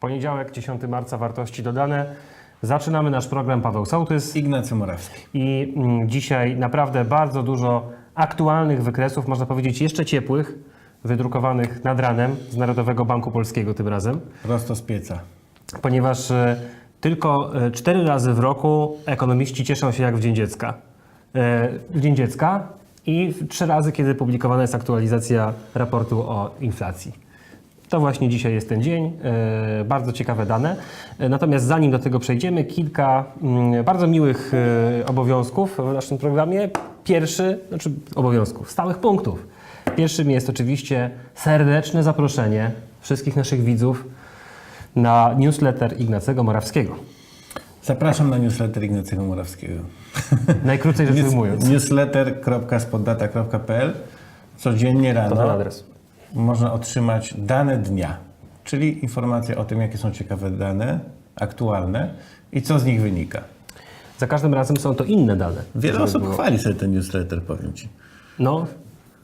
Poniedziałek, 10 marca, wartości dodane. Zaczynamy nasz program Paweł Sołtys Ignacy Morawski. i mm, dzisiaj naprawdę bardzo dużo aktualnych wykresów, można powiedzieć jeszcze ciepłych, wydrukowanych nad ranem z Narodowego Banku Polskiego tym razem, Prosto z pieca. ponieważ e, tylko e, cztery razy w roku ekonomiści cieszą się jak w Dzień Dziecka. E, W Dzień Dziecka i trzy razy, kiedy publikowana jest aktualizacja raportu o inflacji. To właśnie dzisiaj jest ten dzień. Bardzo ciekawe dane. Natomiast zanim do tego przejdziemy, kilka mm, bardzo miłych obowiązków w naszym programie. Pierwszy, znaczy obowiązków, stałych punktów. Pierwszym jest oczywiście serdeczne zaproszenie wszystkich naszych widzów na newsletter Ignacego Morawskiego. Zapraszam na newsletter Ignacego Morawskiego. Najkrócej rzecz ujmując. newsletter.spoddata.pl Codziennie To rano adres. można otrzymać dane dnia, czyli informacje o tym, jakie są ciekawe dane, aktualne i co z nich wynika. Za każdym razem są to inne dane. Wiele osób było. chwali sobie ten newsletter, powiem Ci. No,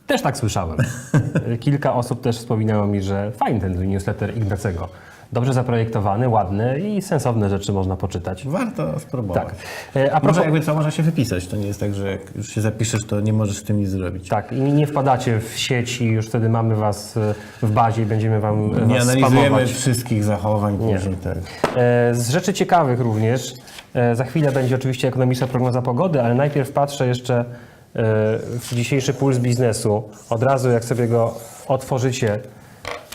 też tak słyszałem. Kilka osób też wspominało mi, że fajny ten newsletter Ignacego. Dobrze zaprojektowany, ładny i sensowne rzeczy można poczytać. Warto spróbować. Tak. E, A propos, Może jakby co, można się wypisać. To nie jest tak, że jak już się zapiszesz, to nie możesz z tym nic zrobić. tak, i nie wpadacie w sieci, już wtedy mamy was e, w bazie i będziemy wam e, Nie was analizujemy spamować. wszystkich zachowań później. Tak. Z rzeczy ciekawych również, za chwilę będzie oczywiście ekonomiczna prognoza pogody, ale najpierw patrzę jeszcze w dzisiejszy puls biznesu. Od razu jak sobie go otworzycie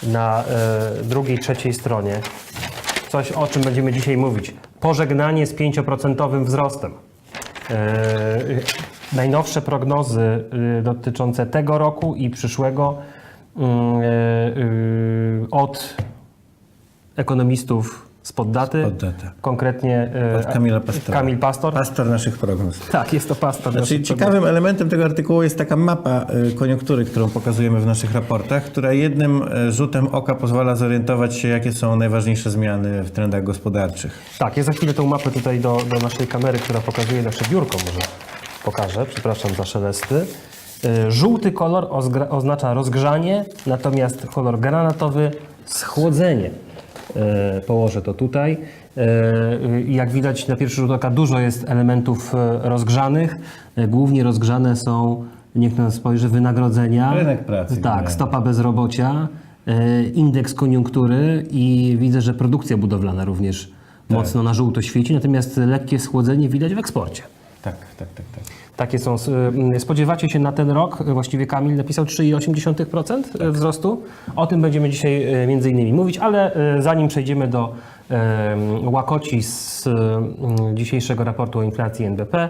na e, drugiej, trzeciej stronie. Coś o czym będziemy dzisiaj mówić. Pożegnanie z 5% wzrostem. E, Najnowsze prognozy y, dotyczące tego roku i przyszłego mm, e, od ekonomistów z poddaty. Z Poddata. Konkretnie e, Od Kamila Pastora. Kamil Pastor. Pastor naszych prognoz. Tak, jest to pastor. Znaczy, ciekawym elementem tego artykułu jest taka mapa y, koniunktury, którą pokazujemy w naszych raportach, która jednym y, rzutem oka pozwala zorientować się, jakie są najważniejsze zmiany w trendach gospodarczych. Tak, ja za chwilę tą mapę tutaj do, do naszej kamery, która pokazuje nasze biurko, może pokażę. Przepraszam za szelesty. E, Żółty kolor oznacza rozgrzanie, natomiast kolor granatowy schłodzenie. E, Położę to tutaj. E, Jak widać na pierwszy rzut oka dużo jest elementów e, rozgrzanych. Głównie rozgrzane są, niech pan spojrzy, wynagrodzenia. Rynek pracy Tak, stopa bezrobocia, indeks koniunktury i widzę, że produkcja budowlana również Tak. mocno na żółto świeci, natomiast lekkie schłodzenie widać w eksporcie. Tak, tak, tak, tak. Takie są. y, Spodziewacie się na ten rok, y, właściwie Kamil napisał 3,8% Tak. wzrostu. O tym będziemy dzisiaj y, między innymi mówić, ale y, zanim przejdziemy do y, łakoci z y, dzisiejszego raportu o inflacji NBP,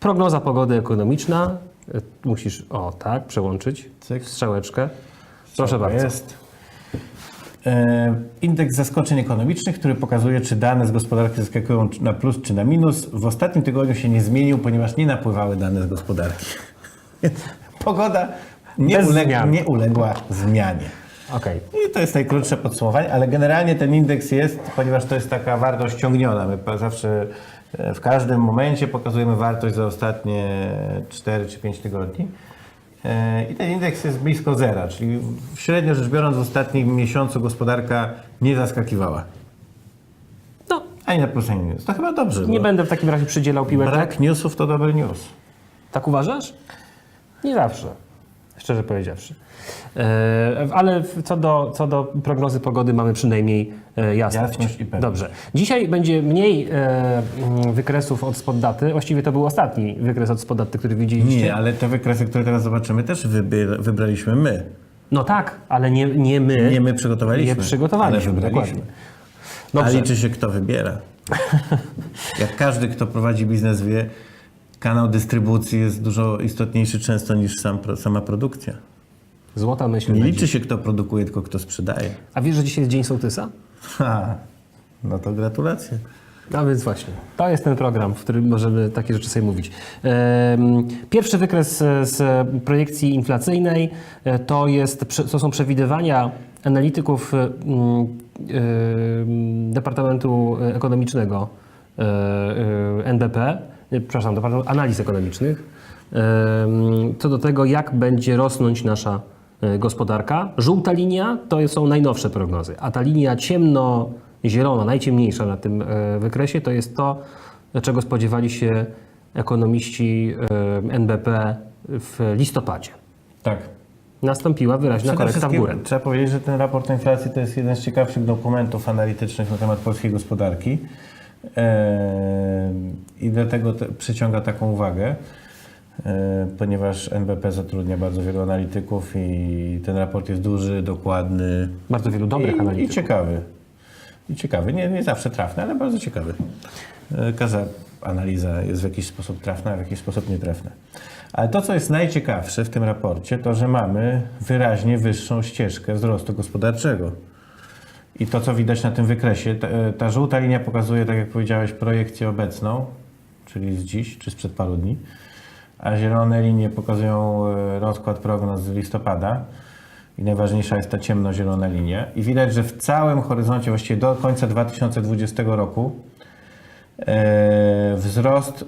prognoza pogody ekonomiczna. Y, Musisz, o tak, przełączyć Cyk. strzałeczkę. Proszę bardzo. Jest. E, Indeks zaskoczeń ekonomicznych, który pokazuje, czy dane z gospodarki zaskakują na plus czy na minus. W ostatnim tygodniu się nie zmienił, ponieważ nie napływały dane z gospodarki. Pogoda nie, Bez uleg- zmian. nie uległa zmianie. Okej. I to jest najkrótsze podsumowanie, ale generalnie ten indeks jest, ponieważ to jest taka wartość ciągniona. My zawsze e, w każdym momencie pokazujemy wartość za ostatnie 4 czy 5 tygodni. E, I ten indeks jest blisko zera, czyli średnio rzecz biorąc w ostatnim miesiącu gospodarka nie zaskakiwała. No, Ani na plus, ani minus. To chyba dobrze. nie będę w takim razie przydzielał piłek. Brak newsów to dobry news. Tak uważasz? Nie zawsze, szczerze powiedziawszy. E, ale co do, co do prognozy pogody mamy przynajmniej e, jasność. Jasność i pewność. Dobrze. Dzisiaj będzie mniej e, mm, wykresów od spod daty. Właściwie to był ostatni wykres od spod daty, który widzieliście. Nie, ale te wykresy, które teraz zobaczymy, też wybraliśmy my. No tak, ale nie, nie my. Nie my przygotowaliśmy. Je przygotowaliśmy, dokładnie. A Dobrze. liczy się, kto wybiera. Jak każdy, kto prowadzi biznes wie, kanał dystrybucji jest dużo istotniejszy często niż sam, sama produkcja. Złota myśl. Nie liczy się, kto produkuje, tylko kto sprzedaje. A wiesz, że dzisiaj jest Dzień Sołtysa? Ha, no to gratulacje. No więc właśnie, to jest ten program, w którym możemy takie rzeczy sobie mówić. Pierwszy wykres e, z projekcji inflacyjnej e, to, jest, to są przewidywania analityków y, Departamentu Ekonomicznego NBP, przepraszam, Departamentu Analiz Ekonomicznych, co do tego, jak będzie rosnąć nasza y, gospodarka. Żółta linia to są najnowsze prognozy, a ta linia ciemno-zielona, najciemniejsza na tym y, wykresie, to jest to, czego spodziewali się ekonomiści NBP w listopadzie. Tak. Nastąpiła wyraźna korekta w górę. Trzeba powiedzieć, że ten raport inflacji to jest jeden z ciekawszych dokumentów analitycznych na temat polskiej gospodarki i dlatego te, przyciąga taką uwagę, eee, ponieważ NBP zatrudnia bardzo wielu analityków i ten raport jest duży, dokładny Bardzo wielu dobrych i, i analityków. ciekawy. I ciekawy, nie, nie zawsze trafny, ale bardzo ciekawy. Eee, Każda analiza jest w jakiś sposób trafna, a w jakiś sposób nietrafna. Ale to, co jest najciekawsze w tym raporcie, to, że mamy wyraźnie wyższą ścieżkę wzrostu gospodarczego. I to, co widać na tym wykresie, ta, ta żółta linia pokazuje, tak jak powiedziałeś, projekcję obecną, czyli z dziś, czy sprzed paru dni, a zielone linie pokazują e, rozkład prognoz z listopada. I najważniejsza jest ta ciemnozielona linia. I widać, że w całym horyzoncie, właściwie do końca 2020 roku, e, wzrost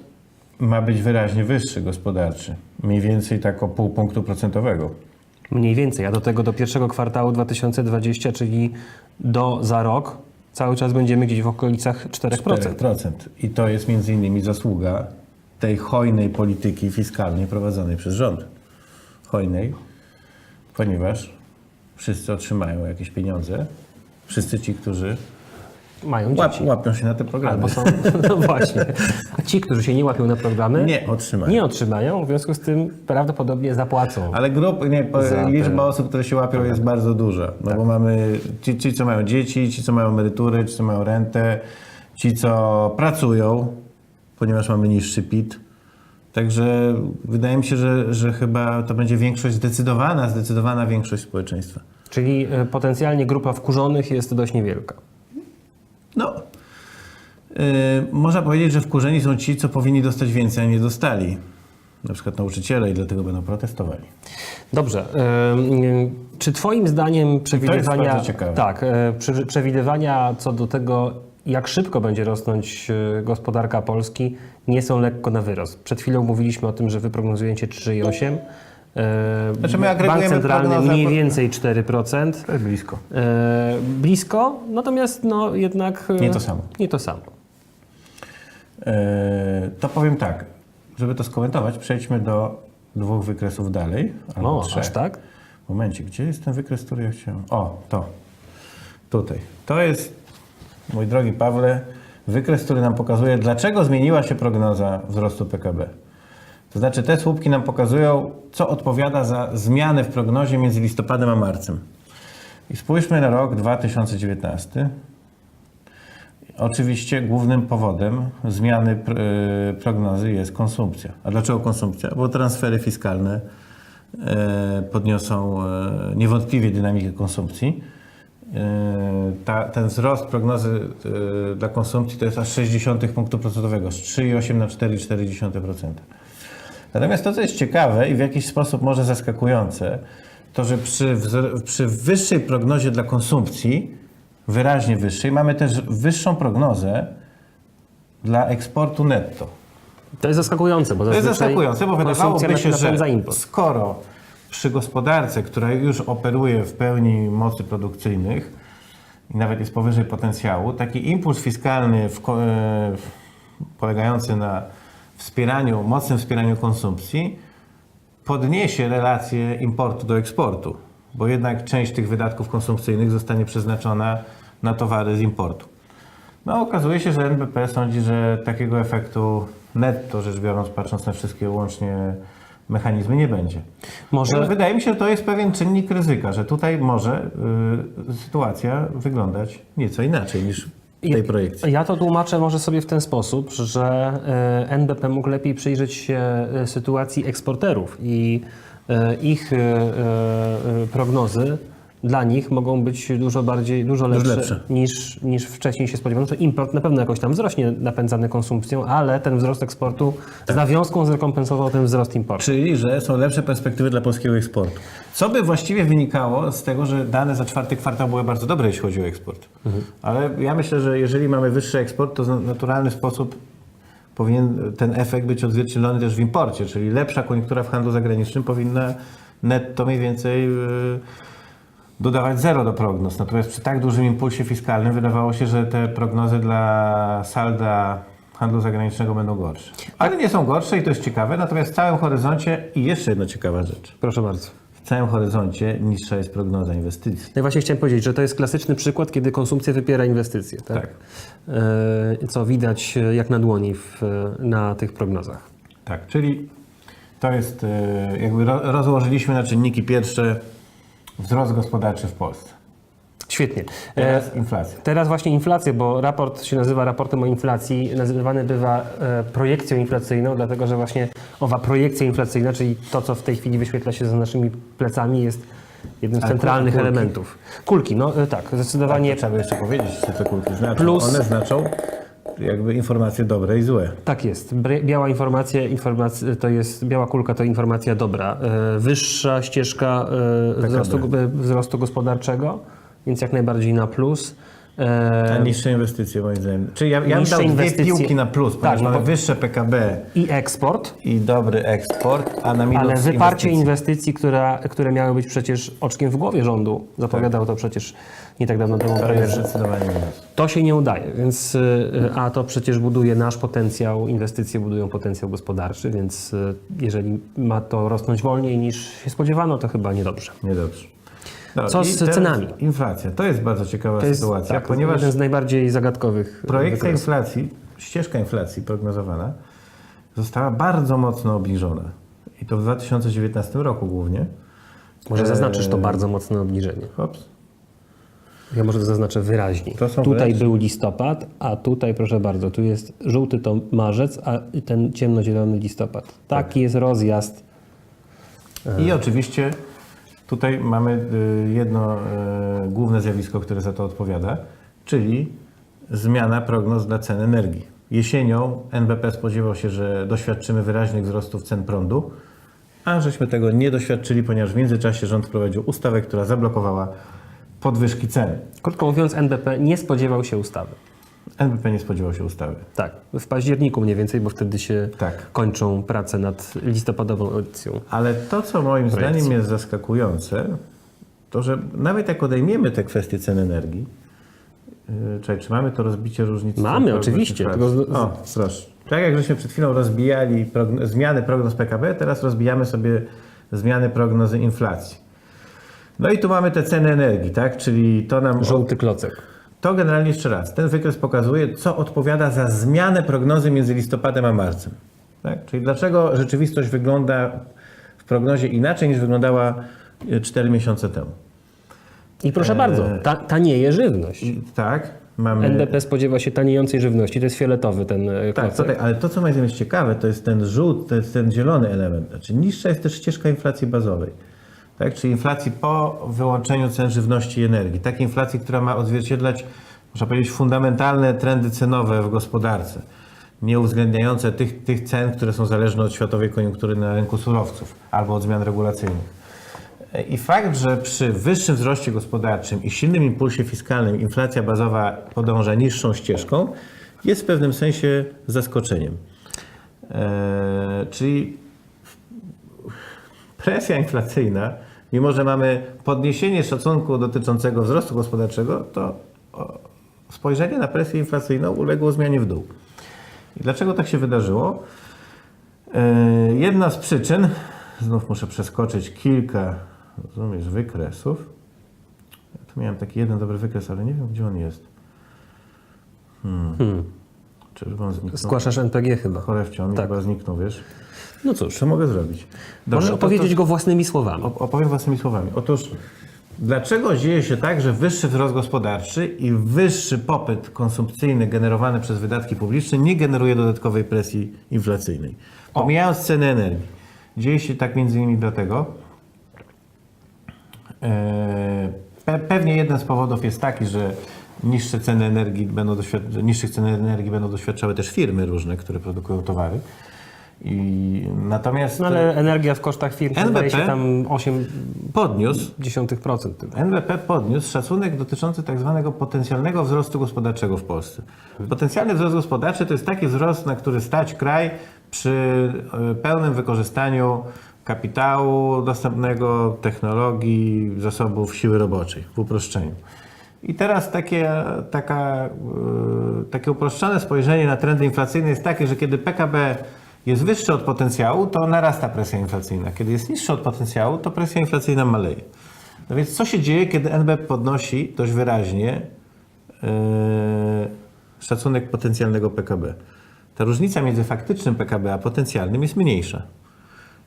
ma być wyraźnie wyższy gospodarczy. Mniej więcej tak o pół punktu procentowego. Mniej więcej, a do tego do pierwszego kwartału 2020, czyli do za rok, cały czas będziemy gdzieś w okolicach 4%. 4%. I to jest między innymi zasługa tej hojnej polityki fiskalnej prowadzonej przez rząd. Hojnej, ponieważ wszyscy otrzymają jakieś pieniądze. Wszyscy ci, którzy Mają łap, dzieci. łapią się na te programy. Albo są, no właśnie. A ci, którzy się nie łapią na programy, Nie otrzymają. nie otrzymają, w związku z tym prawdopodobnie zapłacą. Ale grup, nie, Za liczba osób, które się łapią jest bardzo duża. No bo mamy ci, ci, co mają dzieci, ci, co mają emerytury, ci, co mają rentę, ci, co pracują, ponieważ mamy niższy PIT. Także wydaje mi się, że, że chyba to będzie większość zdecydowana, zdecydowana większość społeczeństwa. Czyli e, potencjalnie grupa wkurzonych jest dość niewielka. No, yy, można powiedzieć, że wkurzeni są ci, co powinni dostać więcej, a nie dostali. Na przykład nauczyciele i dlatego będą protestowali. Dobrze. ym, Czy Twoim zdaniem przewidywania, tak, prze- przewidywania co do tego, jak szybko będzie rosnąć e, gospodarka Polski, nie są lekko na wyrost? Przed chwilą mówiliśmy o tym, że Wy prognozujecie 3,8. E, Znaczy my Bank agregujemy centralny mniej więcej 4%. To jest blisko. E, blisko, natomiast no jednak e, Nie to samo. Nie to samo. E, To powiem tak, żeby to skomentować, przejdźmy do dwóch wykresów dalej. Albo O, trzech. aż tak? Momencie, gdzie jest ten wykres, który ja chciałem? O, to. Tutaj. To jest, mój drogi Pawle, wykres, który nam pokazuje, dlaczego zmieniła się prognoza wzrostu PKB. To znaczy, te słupki nam pokazują, co odpowiada za zmiany w prognozie między listopadem a marcem. I spójrzmy na rok 2019. Oczywiście głównym powodem zmiany y, prognozy jest konsumpcja. A dlaczego konsumpcja? Bo transfery fiskalne e, podniosą e, niewątpliwie dynamikę konsumpcji. E, Ta, ten wzrost prognozy e, dla konsumpcji to jest aż 60 punktu procentowego, z 3,8 na 4,4%. Natomiast to, co jest ciekawe i w jakiś sposób może zaskakujące, to że przy, przy wyższej prognozie dla konsumpcji, wyraźnie wyższej, mamy też wyższą prognozę dla eksportu netto. To jest zaskakujące, bo To jest zaskakujące, bo wydawałoby się, że skoro przy gospodarce, która już operuje w pełni mocy produkcyjnych i nawet jest powyżej potencjału, taki impuls fiskalny w, e, polegający na wspieraniu, mocnym wspieraniu konsumpcji podniesie relację importu do eksportu, bo jednak część tych wydatków konsumpcyjnych zostanie przeznaczona na towary z importu. No, okazuje się, że NBP sądzi, że takiego efektu netto rzecz biorąc, patrząc na wszystkie łącznie mechanizmy, nie będzie. Może, Wydaje mi się, że to jest pewien czynnik ryzyka, że tutaj może y, sytuacja wyglądać nieco inaczej niż tej projekcji. Ja to tłumaczę może sobie w ten sposób, że e, NBP mógł lepiej przyjrzeć się e, sytuacji eksporterów i e, ich prognozy dla nich mogą być dużo bardziej, dużo lepsze, lepsze. Niż, niż wcześniej się spodziewano. To import na pewno jakoś tam wzrośnie napędzany konsumpcją, ale ten wzrost eksportu z nawiązką zrekompensował ten wzrost importu. Czyli, że są lepsze perspektywy dla polskiego eksportu. Co by właściwie wynikało z tego, że dane za czwarty kwartał były bardzo dobre, jeśli chodzi o eksport. Ale ja myślę, że jeżeli mamy wyższy eksport, to w naturalny sposób powinien ten efekt być odzwierciedlony też w imporcie, czyli lepsza koniunktura w handlu zagranicznym powinna netto mniej więcej yy, dodawać zero do prognoz. Natomiast przy tak dużym impulsie fiskalnym wydawało się, że te prognozy dla salda handlu zagranicznego będą gorsze. Ale nie są gorsze i to jest ciekawe. Natomiast w całym horyzoncie i jeszcze jedna ciekawa rzecz. Proszę bardzo. W całym horyzoncie niższa jest prognoza inwestycji. No i właśnie chciałem powiedzieć, że to jest klasyczny przykład, kiedy konsumpcja wypiera inwestycje. Tak? Tak. E, Co widać jak na dłoni w, na tych prognozach. Tak, czyli to jest, e, jakby ro- rozłożyliśmy na czynniki pierwsze wzrost gospodarczy w Polsce. Świetnie. E, Teraz inflacja. Teraz właśnie inflacja, bo raport się nazywa raportem o inflacji, nazywany bywa e, projekcją inflacyjną, dlatego że właśnie owa projekcja inflacyjna, czyli to, co w tej chwili wyświetla się za naszymi plecami, jest jednym z centralnych kulki? elementów. Kulki, no e, tak, zdecydowanie Trzeba by jeszcze powiedzieć, co te kulki znaczą. Plus- One znaczą jakby informacje dobre i złe. Tak jest. Biała informacja, informacja to jest, biała kulka to informacja dobra. E, Wyższa ścieżka e, wzrostu, e, wzrostu gospodarczego, więc jak najbardziej na plus. E, niższe inwestycje moim zdaniem. Czyli ja, ja bym dał dwie piłki na plus, ponieważ Tak, mamy bo- wyższe PKB I eksport, i dobry eksport, a na minus ale wyparcie inwestycji. inwestycji, która, które miały być przecież oczkiem w głowie rządu, zapowiadał to przecież nie tak dawno temu premier. zdecydowanie. To się nie udaje, więc, y, a to przecież buduje nasz potencjał, inwestycje budują potencjał gospodarczy, więc y, jeżeli ma to rosnąć wolniej niż się spodziewano, to chyba niedobrze. Niedobrze. No, Co z cenami? Inflacja. To jest bardzo ciekawa To jest sytuacja, tak, ponieważ jeden z najbardziej zagadkowych projekcja wykresów. inflacji, ścieżka inflacji prognozowana została bardzo mocno obniżona. I to w 2019 roku głównie. Może zaznaczysz to bardzo mocne obniżenie. Hops. Ja może to zaznaczę wyraźniej. To tutaj wręcz- był listopad, a tutaj proszę bardzo, tu jest żółty to marzec, a ten ciemnozielony listopad. Taki jest rozjazd. I oczywiście tutaj mamy y, jedno y, główne zjawisko, które za to odpowiada, czyli zmiana prognoz dla cen energii. Jesienią NBP spodziewał się, że doświadczymy wyraźnych wzrostów cen prądu, a żeśmy tego nie doświadczyli, ponieważ w międzyczasie rząd wprowadził ustawę, która zablokowała podwyżki cen. Krótko mówiąc, NBP nie spodziewał się ustawy. NBP nie spodziewał się ustawy. Tak, w październiku mniej więcej, bo wtedy się Tak. kończą prace nad listopadową edycją. Ale to, co moim Projekcji. zdaniem jest zaskakujące, to że nawet jak odejmiemy te kwestie cen energii, yy, czekaj, czy mamy to rozbicie różnic? Mamy, oczywiście, inflacji? O, proszę. Tak jak żeśmy przed chwilą rozbijali progno- zmiany prognoz PKB, teraz rozbijamy sobie zmiany prognozy inflacji. No i tu mamy te ceny energii, tak? Czyli to nam... Żółty klocek. To generalnie jeszcze raz. Ten wykres pokazuje, co odpowiada za zmianę prognozy między listopadem a marcem. Tak? Czyli dlaczego rzeczywistość wygląda w prognozie inaczej niż wyglądała 4 miesiące temu. I proszę bardzo, ta, tanieje żywność. I tak, mamy. NBP spodziewa się taniejącej żywności, to jest fioletowy ten e, Tak, klocek. tutaj, ale to, co moim zdaniem jest ciekawe, to jest ten żółt, to jest ten zielony element. Znaczy niższa jest też ścieżka inflacji bazowej. Tak? Czyli inflacji po wyłączeniu cen żywności i energii. Takiej inflacji, która ma odzwierciedlać, można powiedzieć, fundamentalne trendy cenowe w gospodarce. Nie uwzględniające tych, tych cen, które są zależne od światowej koniunktury na rynku surowców albo od zmian regulacyjnych. I fakt, że przy wyższym wzroście gospodarczym i silnym impulsie fiskalnym inflacja bazowa podąża niższą ścieżką, jest w pewnym sensie zaskoczeniem. Eee, czyli presja inflacyjna, mimo że mamy podniesienie szacunku dotyczącego wzrostu gospodarczego, to spojrzenie na presję inflacyjną uległo zmianie w dół. I dlaczego tak się wydarzyło? Eee, Jedna z przyczyn, znów muszę przeskoczyć kilka, rozumiesz, wykresów. Ja tu miałem taki jeden dobry wykres, ale nie wiem, gdzie on jest. Hmm. Czyżby on zniknął? Zgłaszasz NPG chyba. Chorewcio, on Tak. chyba zniknął, wiesz? No cóż, Co mogę zrobić? możesz to- opowiedzieć go własnymi słowami. op- Opowiem własnymi słowami. Otóż, dlaczego dzieje się tak, że wyższy wzrost gospodarczy i wyższy popyt konsumpcyjny generowany przez wydatki publiczne nie generuje dodatkowej presji inflacyjnej? Pomijając ceny energii. Dzieje się tak między innymi dlatego, e, Pe pewnie jeden z powodów jest taki, że niższe ceny energii będą doświad- niższych cen energii będą doświadczały też firmy różne, które produkują towary. I natomiast No ale energia w kosztach firm NBP? się tam 8 podniósł dziesiątych procent tylko. NBP podniósł szacunek dotyczący tak zwanego potencjalnego wzrostu gospodarczego w Polsce. Potencjalny wzrost gospodarczy to jest taki wzrost, na który stać kraj przy e, pełnym wykorzystaniu kapitału dostępnego, technologii, zasobów siły roboczej w uproszczeniu. I teraz takie, taka, e, takie uproszczone spojrzenie na trendy inflacyjne jest takie, że kiedy PKB jest wyższe od potencjału, to narasta presja inflacyjna. Kiedy jest niższe od potencjału, to presja inflacyjna maleje. No więc co się dzieje, kiedy NBP podnosi dość wyraźnie yy, szacunek potencjalnego PKB? Ta różnica między faktycznym PKB a potencjalnym jest mniejsza.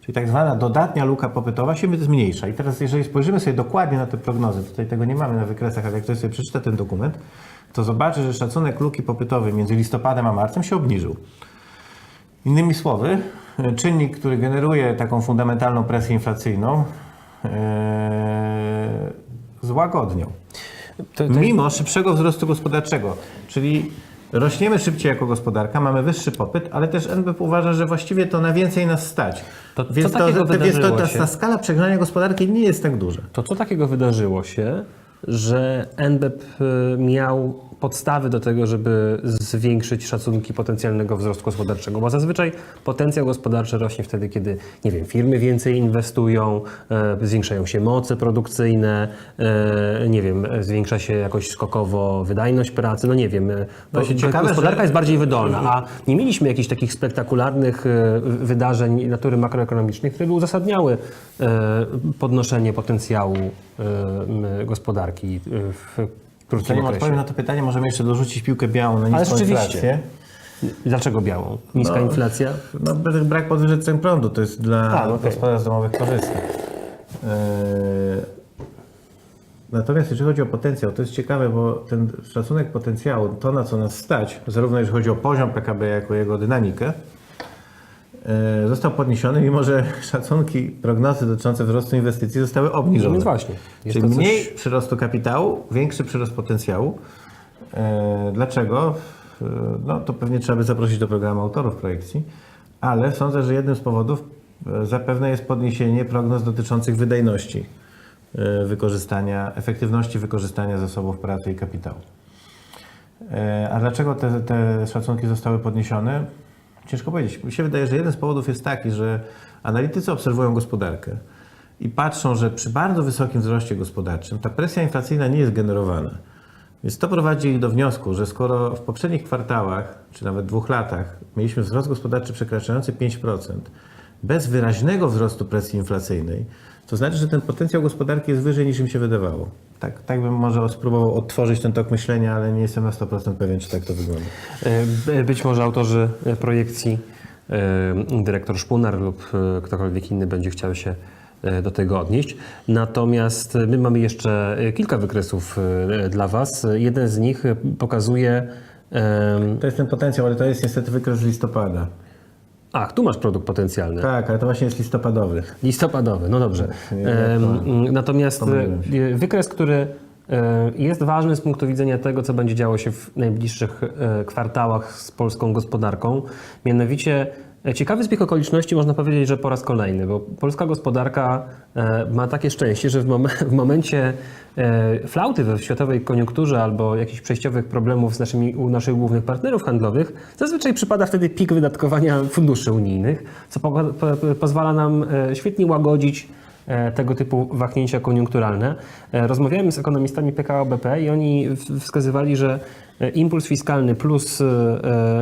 Czyli tak zwana dodatnia luka popytowa się zmniejsza. I teraz jeżeli spojrzymy sobie dokładnie na te prognozy, tutaj tego nie mamy na wykresach, ale jak ktoś sobie przeczyta ten dokument, to zobaczy, że szacunek luki popytowej między listopadem a marcem się obniżył. Innymi słowy, czynnik, który generuje taką fundamentalną presję inflacyjną, e, złagodniał. To, to Mimo szybszego wzrostu gospodarczego, czyli rośniemy szybciej jako gospodarka, mamy wyższy popyt, ale też NBP uważa, że właściwie to na więcej nas stać. To co więc takiego to, więc to, ta, ta skala przegrzania gospodarki nie jest tak duża. To co takiego wydarzyło się, że NBP miał podstawy do tego, żeby zwiększyć szacunki potencjalnego wzrostu gospodarczego? Bo zazwyczaj potencjał gospodarczy rośnie wtedy, kiedy, nie wiem, firmy więcej inwestują, e, zwiększają się moce produkcyjne, e, nie wiem, zwiększa się jakoś skokowo wydajność pracy, no nie wiem. e, się ciekawe, gospodarka że- jest bardziej wydolna, a nie mieliśmy jakichś takich spektakularnych wydarzeń natury makroekonomicznej, które by uzasadniały podnoszenie potencjału gospodarki w krótkim Zanim okresie. odpowiem na to pytanie, możemy jeszcze dorzucić piłkę białą na Ale niską rzeczywiście. inflację. Dlaczego białą? Niska No, inflacja? No, brak podwyżek cen prądu to jest dla A, no okej. gospodarstw domowych korzystne. Eee, Natomiast jeżeli chodzi o potencjał, to jest ciekawe, bo ten szacunek potencjału, to na co nas stać, zarówno jeżeli chodzi o poziom PKB, jak i jego dynamikę, został podniesiony, mimo że szacunki, prognozy dotyczące wzrostu inwestycji zostały obniżone. No więc właśnie. Jest Czyli coś- mniej przyrostu kapitału, większy przyrost potencjału. E, Dlaczego? E, No to pewnie trzeba by zaprosić do programu autorów projekcji, ale sądzę, że jednym z powodów e, zapewne jest podniesienie prognoz dotyczących wydajności e, wykorzystania, efektywności wykorzystania zasobów pracy i kapitału. E, A dlaczego te, te szacunki zostały podniesione? Ciężko powiedzieć. Mi się wydaje, że jeden z powodów jest taki, że analitycy obserwują gospodarkę i patrzą, że przy bardzo wysokim wzroście gospodarczym ta presja inflacyjna nie jest generowana. Więc to prowadzi ich do wniosku, że skoro w poprzednich kwartałach, czy nawet dwóch latach, mieliśmy wzrost gospodarczy przekraczający 5%, bez wyraźnego wzrostu presji inflacyjnej, to znaczy, że ten potencjał gospodarki jest wyżej niż im się wydawało. Tak, tak bym może spróbował odtworzyć ten tok myślenia, ale nie jestem na 100% pewien, czy tak to wygląda. E, Być może autorzy e, projekcji, e, dyrektor Szpunar lub ktokolwiek inny będzie chciał się do tego odnieść. Natomiast my mamy jeszcze kilka wykresów dla Was. Jeden z nich pokazuje. To jest ten potencjał, ale to jest niestety wykres z listopada. Ach, tu masz produkt potencjalny. Tak, ale to właśnie jest listopadowy. Listopadowy, no dobrze. Natomiast pomyliłem e, wykres, który e, jest ważny z punktu widzenia tego, co będzie działo się w najbliższych e, kwartałach z polską gospodarką. Mianowicie e, ciekawy zbieg okoliczności, można powiedzieć, że po raz kolejny, bo polska gospodarka e, ma takie szczęście, że w, mom- w momencie e, flauty we światowej koniunkturze albo jakichś przejściowych problemów z naszymi, u naszych głównych partnerów handlowych, zazwyczaj przypada wtedy pik wydatkowania funduszy unijnych, co po, po, pozwala nam e, świetnie łagodzić tego typu wahnięcia koniunkturalne. Rozmawiałem z ekonomistami PKO BP i oni w- wskazywali, że impuls fiskalny plus e,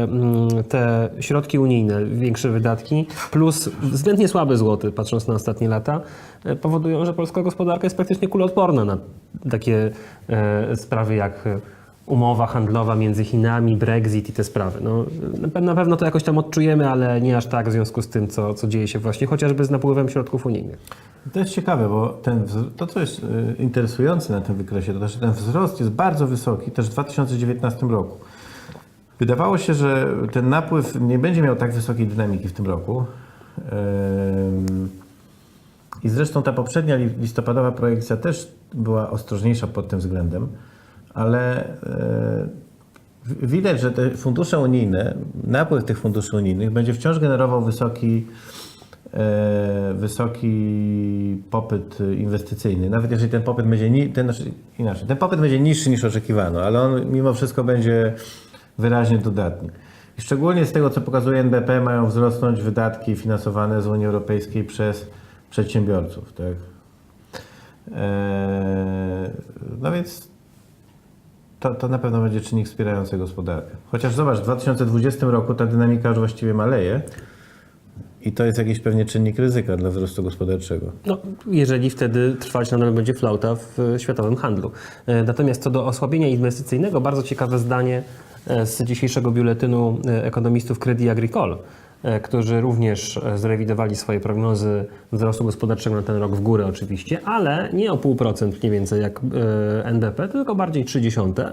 mm, te środki unijne, większe wydatki, plus względnie słaby złoty, patrząc na ostatnie lata, e, powodują, że polska gospodarka jest praktycznie kuloodporna na takie e, sprawy jak e, umowa handlowa między Chinami, Brexit i te sprawy. No, na- pewno to jakoś tam odczujemy, ale nie aż tak w związku z tym, co, co dzieje się właśnie chociażby z napływem środków unijnych. To jest ciekawe, bo ten, to, co jest y, interesujące na tym wykresie, to że ten wzrost jest bardzo wysoki też w 2019 roku. Wydawało się, że ten napływ nie będzie miał tak wysokiej dynamiki w tym roku. I zresztą ta poprzednia li- listopadowa projekcja też była ostrożniejsza pod tym względem, ale e, widać, że te fundusze unijne, napływ tych funduszy unijnych będzie wciąż generował wysoki, e, wysoki popyt inwestycyjny. Nawet jeżeli ten popyt będzie ten, znaczy, inaczej, ten popyt będzie niższy niż oczekiwano, ale on mimo wszystko będzie wyraźnie dodatni. I szczególnie z tego, co pokazuje NBP, mają wzrosnąć wydatki finansowane z Unii Europejskiej przez przedsiębiorców. Tak? Eee, no więc to, to na pewno będzie czynnik wspierający gospodarkę. Chociaż zobacz, w 2020 roku ta dynamika już właściwie maleje i to jest jakiś pewnie czynnik ryzyka dla wzrostu gospodarczego. No, jeżeli wtedy trwać nadal będzie flauta w e, światowym handlu. E, Natomiast co do osłabienia inwestycyjnego, bardzo ciekawe zdanie e, z dzisiejszego biuletynu ekonomistów Credit Agricole, którzy również e, zrewidowali swoje prognozy wzrostu gospodarczego na ten rok w górę oczywiście, ale nie o pół procent mniej więcej jak e, NBP, tylko bardziej 0,3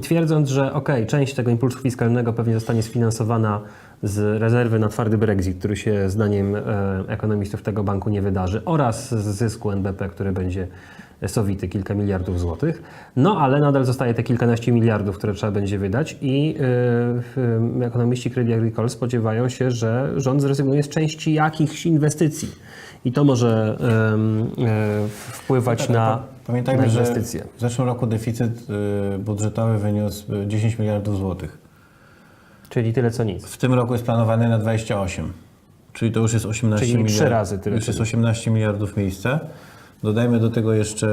twierdząc, że ok, część tego impulsu fiskalnego pewnie zostanie sfinansowana z rezerwy na twardy Brexit, który się zdaniem e, ekonomistów tego banku nie wydarzy, oraz z zysku NBP, który będzie sowity, kilka miliardów złotych. No ale nadal zostaje te kilkanaście miliardów, które trzeba będzie wydać i e, ekonomiści Credit Agricole spodziewają się, że rząd zrezygnuje z części jakichś inwestycji. I to może em, e, wpływać na, Pamiętajmy, na że inwestycje. w zeszłym roku deficyt y, budżetowy wyniósł y, 10 miliardów złotych. Czyli tyle co nic. W tym roku jest planowany na 28. Czyli to już jest 18 Czyli trzy miliardów. razy tyle, Już jest czyli. 18 miliardów miejsca. Dodajmy do tego jeszcze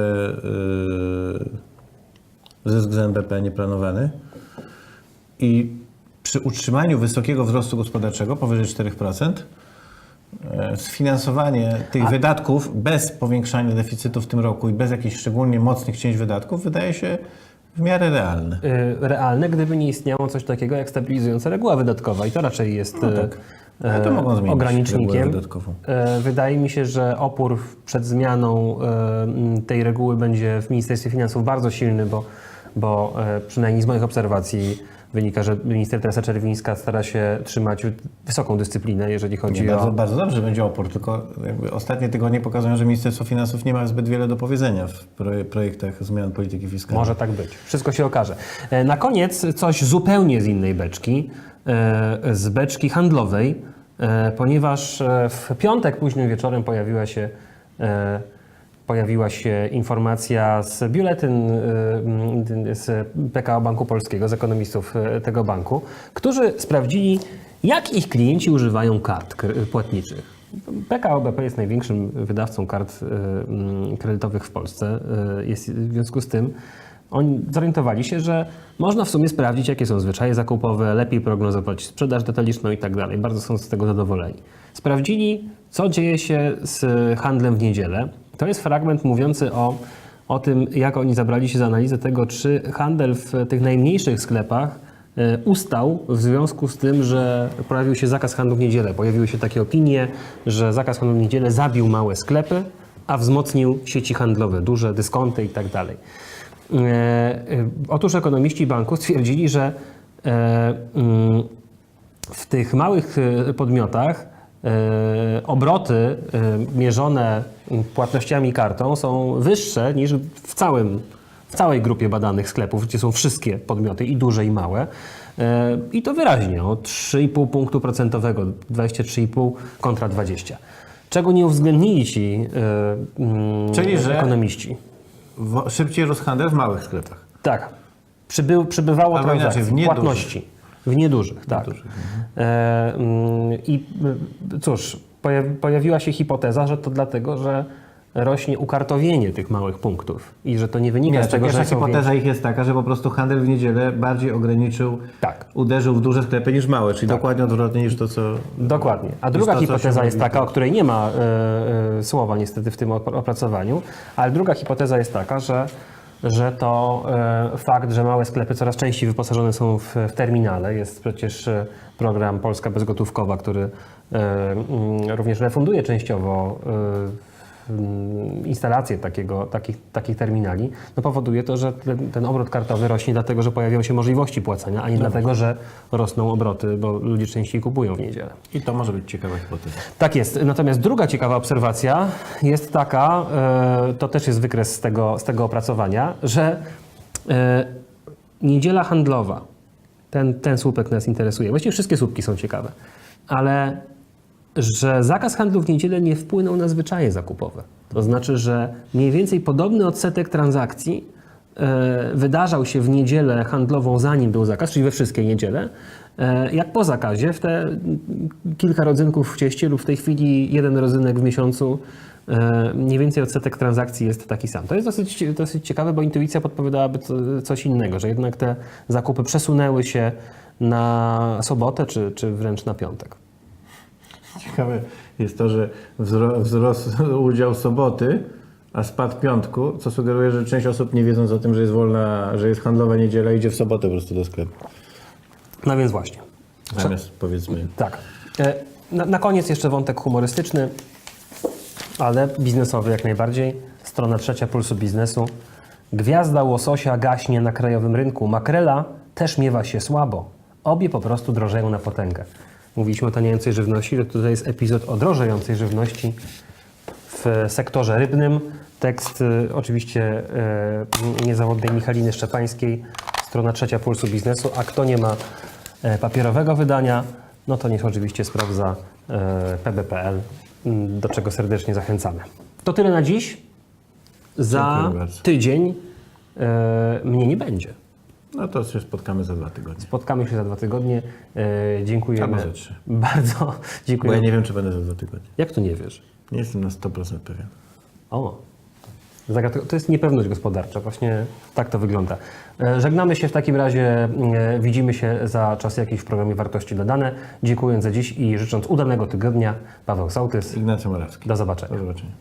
yy, zysk z NBP nieplanowany. I przy utrzymaniu wysokiego wzrostu gospodarczego powyżej 4%, e, sfinansowanie tych wydatków bez powiększania deficytu w tym roku i bez jakichś szczególnie mocnych cięć wydatków wydaje się w miarę realne. y, realne, gdyby nie istniało coś takiego jak stabilizująca reguła wydatkowa i to raczej jest No tak. To mogą zmienić ogranicznikiem. Y, Wydaje mi się, że opór przed zmianą y, tej reguły będzie w Ministerstwie Finansów bardzo silny, bo, bo y, przynajmniej z moich obserwacji wynika, że minister Teresa Czerwińska stara się trzymać wysoką dyscyplinę, jeżeli chodzi Nie, o... bardzo, bardzo dobrze będzie opór, tylko jakby ostatnie tygodnie pokazują, że Ministerstwo Finansów nie ma zbyt wiele do powiedzenia w proje- projektach zmian polityki fiskalnej. Może tak być. Wszystko się okaże. E, Na koniec coś zupełnie z innej beczki, e, z beczki handlowej, e, ponieważ e, w piątek późnym wieczorem pojawiła się, e, pojawiła się informacja z biuletyn e, z PKO Banku Polskiego, z ekonomistów e, tego banku, którzy sprawdzili, jak ich klienci używają kart płatniczych. PKO BP jest największym wydawcą kart e, kredytowych w Polsce. E, Jest, w związku z tym oni zorientowali się, że można w sumie sprawdzić, jakie są zwyczaje zakupowe, lepiej prognozować sprzedaż detaliczną i tak dalej. Bardzo są z tego zadowoleni. Sprawdzili, co dzieje się z handlem w niedzielę. To jest fragment mówiący o, o tym, jak oni zabrali się za analizę tego, czy handel w tych najmniejszych sklepach e, ustał w związku z tym, że pojawił się zakaz handlu w niedzielę. Pojawiły się takie opinie, że zakaz handlu w niedzielę zabił małe sklepy, a wzmocnił sieci handlowe, duże dyskonty i tak dalej. E, e, Otóż ekonomiści banku stwierdzili, że e, mm, w tych małych podmiotach obroty mierzone płatnościami kartą są wyższe niż w, całym, w całej grupie badanych sklepów, gdzie są wszystkie podmioty, i duże, i małe. I to wyraźnie, o 3,5 punktu procentowego, 23,5 kontra 20. Czego nie uwzględnili ci mm, Czyli, że- ekonomiści? Wo- Szybciej rósł handel w małych sklepach. Tak. Przyby, przybywało Albo inaczej, transakcji, w niedużych. płatności. W niedużych, tak. E, mm, I y, cóż, pojawi, pojawiła się hipoteza, że to dlatego, że rośnie ukartowienie tych małych punktów i że to nie wynika Nie, z tego, że są hipoteza ich jest taka, że po prostu handel w niedzielę bardziej ograniczył, Tak. uderzył w duże sklepy niż małe, czyli dokładnie odwrotnie niż to, co... Dokładnie. A druga to, hipoteza jest taka, o której nie ma e, e, słowa niestety w tym op- opracowaniu, ale druga hipoteza jest taka, że, że to e, fakt, że małe sklepy coraz częściej wyposażone są w, w terminale. Jest przecież program Polska Bezgotówkowa, który e, mm, również refunduje częściowo instalację takiego, takich, takich terminali, no powoduje to, że ten, ten obrót kartowy rośnie dlatego, że pojawiają się możliwości płacenia, a nie dlatego, że rosną obroty, bo ludzie częściej kupują w niedzielę. I to może być ciekawa hipoteza. Tak jest. Natomiast druga ciekawa obserwacja jest taka, e, to też jest wykres z tego, z tego opracowania, że e, niedziela handlowa, ten, ten słupek nas interesuje. Właściwie wszystkie słupki są ciekawe, ale że zakaz handlu w niedzielę nie wpłynął na zwyczaje zakupowe. To znaczy, że mniej więcej podobny odsetek transakcji e, wydarzał się w niedzielę handlową, zanim był zakaz, czyli we wszystkie niedziele, e, jak po zakazie, w te kilka rodzynków w cieście lub w tej chwili jeden rodzynek w miesiącu, e, mniej więcej odsetek transakcji jest taki sam. To jest dosyć, dosyć ciekawe, bo intuicja podpowiadałaby co- coś innego, że jednak te zakupy przesunęły się na sobotę czy, czy wręcz na piątek. Ciekawe jest to, że wzrósł udział soboty, a spadł piątku, co sugeruje, że część osób nie wiedząc o tym, że jest wolna, że jest handlowa niedziela, idzie w sobotę po prostu do sklepu. No więc właśnie. Zamiast powiedzmy Tak. E, Na, na koniec jeszcze wątek humorystyczny, ale biznesowy jak najbardziej. Strona trzecia Pulsu Biznesu. Gwiazda łososia gaśnie na krajowym rynku. Makrela też miewa się słabo. Obie po prostu drożeją na potęgę. Mówiliśmy o taniejącej żywności, że tutaj jest epizod o drożejącej żywności w sektorze rybnym. Tekst y, oczywiście y, niezawodnej Michaliny Szczepańskiej, strona trzecia Pulsu Biznesu, a kto nie ma e, papierowego wydania, no to niech oczywiście sprawdza e, pb.pl, do czego serdecznie zachęcamy. To tyle na dziś. Za Dziękuję bardzo. tydzień e, mnie nie będzie. No to się spotkamy za dwa tygodnie. Spotkamy się za dwa tygodnie. E, dziękujemy. Albo za trzy. Bardzo Bo dziękuję. ja nie wiem, czy będę za dwa tygodnie. Jak tu nie wiesz? Nie jestem na 100% pewien. O, to jest niepewność gospodarcza, właśnie tak to wygląda. E, Żegnamy się w takim razie, e, widzimy się za czas jakiś w programie Wartości Dodane. Dziękuję za dziś i życząc udanego tygodnia, Paweł Sołtys. Ignacy Morawski. Do zobaczenia. Do zobaczenia.